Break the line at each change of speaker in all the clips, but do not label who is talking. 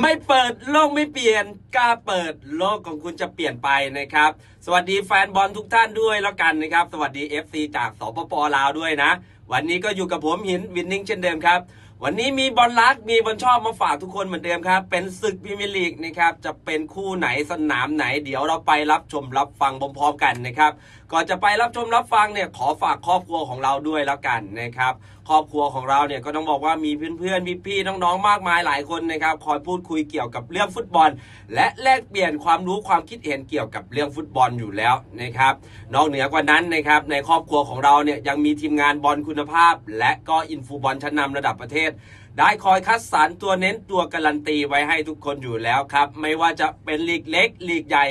ไม่เปิดโลกไม่เปลี่ยนกล้าเปิดโลกของคุณจะเปลี่ยนไปนะครับ สวัสดีแฟนบอลทุกท่านด้วยแล้วกันนะครับ สวัสดี FC จากสปปลาวด้วยนะ วันนี้ก็อยู่กับผมหินวินนิ่งเช่นเดิมครับ วันนี้มีบอลรักมีบอลชอบมาฝากทุกคนเหมือนเดิมครับ เป็นศึกพรีเมียร์ลีกนะครับจะเป็นคู่ไหนสนามไหน เดี๋ยวเราไปรับชมรับฟังพร้อมๆกันนะครับ ก่อนจะไปรับชมรับฟังเนี่ยขอฝากครอบครัวของเราด้วยแล้วกันนะครับครอบครัวของเราเนี่ยก็ต้องบอกว่ามีเพื่อนๆพี่ๆน้องๆมากมายหลายคนนะครับคอยพูดคุยเกี่ยวกับเรื่องฟุตบอล และแลกเปลี่ยนความรู้ความคิดเห็นเกี่ยวกับเรื่องฟุตบอลอยู่แล้วนะครับนอกเหนือกว่านั้นนะครับในครอบครัวของเราเนี่ยยังมีทีมงานบอลคุณภาพ และก็อินฟูบอลชั้นนำระดับประเทศได้คอยคัดสรรตัวเน้นตัวการันตีไว้ให้ทุกคนอยู่แล้วครับ ไม่ว่าจะเป็นลีกเล็กลีกใหญ่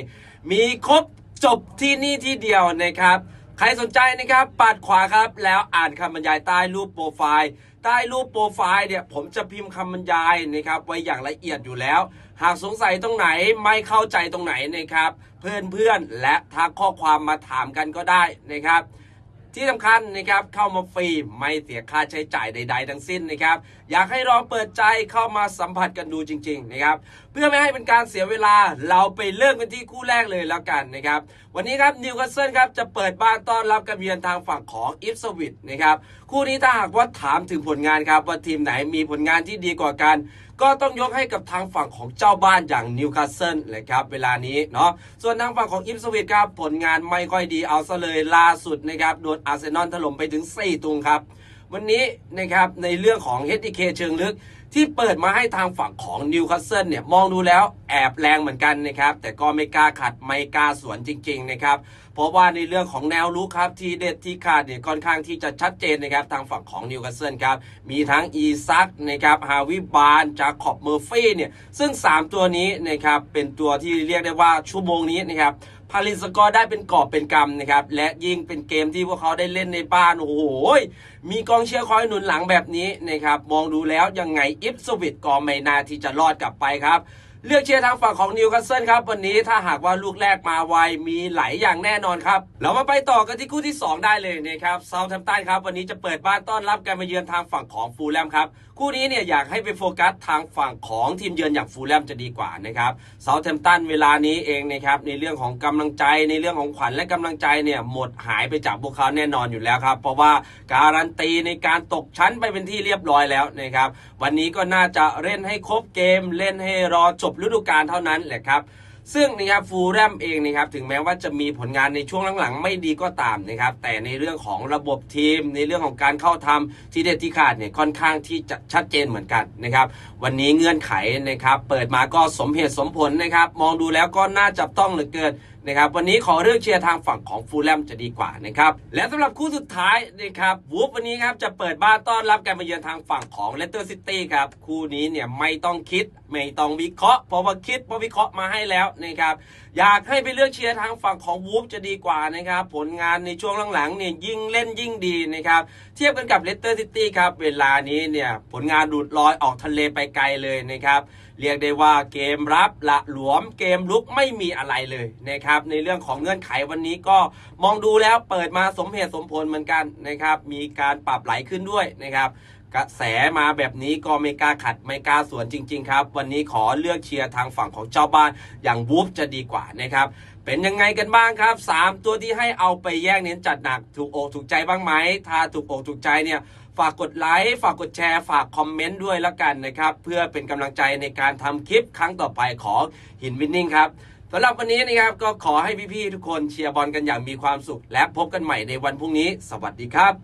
มีครบ จบที่นี่ที่เดียวนะครับ ใครสนใจนะครับปัดขวาครับ แล้วอ่านคำบรรยายใต้รูปโปรไฟล์ใต้รูปโปรไฟล์เนี่ยผมจะพิมพ์คำบรรยายนะครับไว้อย่างละเอียดอยู่แล้ว หากสงสัยตรงไหนไม่เข้าใจตรงไหนนะครับ เพื่อนเพื่อนๆและทักข้อความมาถามกันก็ได้นะครับ ที่สำคัญนะครับเข้ามาฟรีไม่เสียค่าใช้จ่ายใด ๆ ทั้งสิ้นนะครับ อยากให้ลองเปิดใจเข้ามาสัมผัสกันดูจริง ๆ นะครับ เพื่อไม่ให้เป็นการเสียเวลาเราไปเริ่มกันที่คู่แรกเลยแล้วกันนะครับ วันนี้ครับนิวคาสเซิลครับจะเปิดบ้านต้อนรับการเยือนทางฝั่งของอิฟสวิตนะครับคู่นี้ถ้าหากว่าถามถึงผลงานครับว่าทีมไหนมีผลงานที่ดีกว่ากัน ก็ต้องยกให้กับทางฝั่งของเจ้าบ้านอย่างนิวคาสเซิลเลยครับเวลานี้เนาะส่วนทางฝั่งของอิฟสวิตครับผลงานไม่ค่อยดีเอาซะเลยล่าสุดนะครับโดนอาร์เซนอลถล่มไปถึง4ตุงครับ วันนี้นะครับในเรื่องของ HDK เชิงลึก ที่เปิดมาให้ทางฝั่งของนิวคาสเซิลเนี่ยมองดูแล้วแอบแรงเหมือนกันนะครับแต่ก็ไม่กล้าขัดไม่กล้าสวนจริงๆนะครับเพราะว่าในเรื่องของแนวรู้ครับทีเด็ดที่ขาดเนี่ยค่อนข้างที่จะชัดเจนนะครับทางฝั่งของนิวคาสเซิลครับมีทั้งอีซักนะครับฮาวิบานจาคอบเมอร์ฟี่เนี่ยซึ่ง 3 ตัวนี้นะครับเป็นตัวที่เรียกได้ว่าชั่วโมงนี้นะครับ ผลิตสกอร์ได้เป็นกอบเป็นกำนะครับและยิ่งเป็นเกมที่พวกเขาได้เล่นในบ้านโอ้โหมีกองเชียร์คอยหนุนหลังแบบนี้นะครับมองดูแล้วยังไงอิฟสวิตก็ไม่น่าที่จะรอดกลับไปครับเลือกเชียร์ทางฝั่งของนิวคาสเซิลครับ วันนี้ถ้าหากว่าลูกแรกมาไวมีไหลอย่างแน่นอนครับ เรามาไปต่อกันที่คู่ที่ 2 ได้เลยนะครับเซาท์แฮมป์ตันครับ วันนี้จะเปิดบ้านต้อนรับการมาเยือนทางฝั่งของฟูลแลมครับ คู่นี้เนี่ยอยากให้ไปโฟกัสทางฝั่งของทีมเยือนอย่างฟูลแลมจะดีกว่านะครับเซาท์แฮมป์ตันเวลานี้เองนะครับในเรื่องของกำลังใจในเรื่องของขวัญและกำลังใจเนี่ยหมดหายไปจากพวกเขาแน่นอนอยู่แล้วครับ เพราะว่าการันตีในการตกชั้นไปเป็นที่เรียบร้อยแล้วนะครับวันนี้ก็น่าจะเล่นให้ครบเกม เล่นให้รอจบฤดูกาลเท่านั้นแหละครับ ซึ่งนะครับฟูลแรมเองนะครับถึงแม้ว่าจะมีผลงานในช่วงหลังๆ ไม่ดีก็ตามนะครับแต่ในเรื่องของระบบทีม ในเรื่องของการเข้าทำที่เด็ดที่ขาดเนี่ยค่อนข้างที่จะชัดเจนเหมือนกันนะครับวันนี้เงื่อนไขนะครับเปิดมาก็สมเหตุสมผลนะครับมองดูแล้วก็น่าจับต้องเหลือเกินนะครับวันนี้ขอเลือกเชียร์ทางฝั่งของฟูลแลมจะดีกว่านะครับและสำหรับคู่สุดท้ายนะครับวูฟวันนี้ครับจะเปิดบ้านต้อนรับการมาเยือนทางฝั่งของเลสเตอร์ซิตี้ครับคู่นี้เนี่ยไม่ต้องคิด ไม่ต้องวิเคราะห์เพราะว่าคิดเพราะวิเคราะห์มาให้แล้วนะครับ อยากให้ไปเลือกเชียร์ทางฝั่งของวูฟจะดีกว่านะครับ ผลงานในช่วงหลังๆเนี่ยยิ่งเล่นยิ่งดีนะครับ เทียบกันกับเลสเตอร์ซิตี้ครับ เวลานี้เนี่ยผลงานดูดลอยออกทะเลไปไกลเลยนะครับเรียกได้ว่าเกมรับละหลวมเกมลุกไม่มีอะไรเลยนะครับ ในเรื่องของเงื่อนไขวันนี้ก็มองดูแล้วเปิดมาสมเหตุสมผลเหมือนกันนะครับ มีการปรับไหลขึ้นด้วยนะครับ กระแสมาแบบนี้ก็ไม่กล้าขัดไม่กล้าสวนจริง ๆ ครับ วันนี้ขอเลือกเชียร์ทางฝั่งของเจ้าบ้านอย่างวูฟจะดีกว่านะครับ เป็นยังไงกันบ้างครับ 3 ตัวที่ให้เอาไปแยกเน้นจัดหนักถูกอกถูกใจบ้างไหมถ้าถูกอกถูกใจเนี่ยฝากกดไลค์ฝากกดแชร์ฝากคอมเมนต์ด้วยแล้วกันนะครับ เพื่อเป็นกำลังใจในการทำคลิปครั้งต่อไปของหินวินนิ่งครับสำหรับวันนี้นะครับก็ขอให้พี่ๆทุกคนเชียร์บอลกันอย่างมีความสุข และพบกันใหม่ในวันพรุ่งนี้ สวัสดีครับ